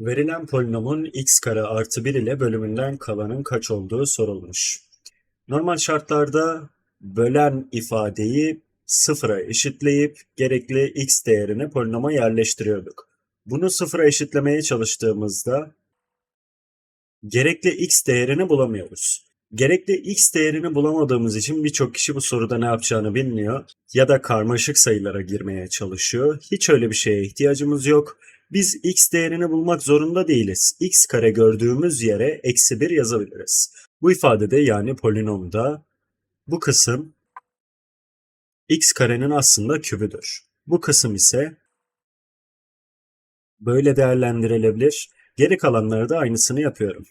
Verilen polinomun x kare artı 1 ile bölümünden kalanın kaç olduğu sorulmuş. Normal şartlarda bölen ifadeyi sıfıra eşitleyip gerekli x değerini polinoma yerleştiriyorduk. Bunu sıfıra eşitlemeye çalıştığımızda gerekli x değerini bulamıyoruz. Gerekli x değerini bulamadığımız için birçok kişi bu soruda ne yapacağını bilmiyor ya da karmaşık sayılara girmeye çalışıyor. Hiç öyle bir şeye ihtiyacımız yok. Biz x değerini bulmak zorunda değiliz. x kare gördüğümüz yere eksi 1 yazabiliriz. Bu ifadede yani polinomda bu kısım x karenin aslında kübüdür. Bu kısım ise böyle değerlendirilebilir. Geri kalanları da aynısını yapıyorum.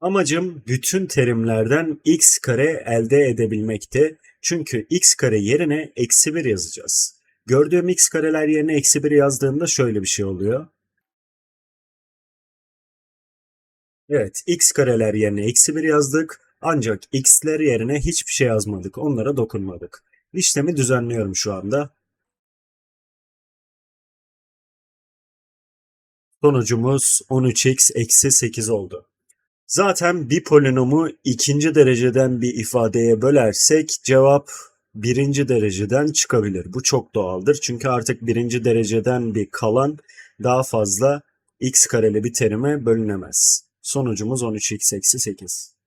Amacım bütün terimlerden x kare elde edebilmekti. Çünkü x kare yerine eksi 1 yazacağız. Gördüğüm x kareler yerine eksi 1 yazdığımda şöyle bir şey oluyor. Evet, x kareler yerine eksi 1 yazdık. Ancak x'ler yerine hiçbir şey yazmadık. Onlara dokunmadık. İşlemi düzenliyorum şu anda. Sonucumuz 13x eksi 8 oldu. Zaten bir polinomu ikinci dereceden bir ifadeye bölersek cevap birinci dereceden çıkabilir. Bu çok doğaldır. Çünkü artık birinci dereceden bir kalan daha fazla x kareli bir terime bölünemez. Sonucumuz 13x eksi 8.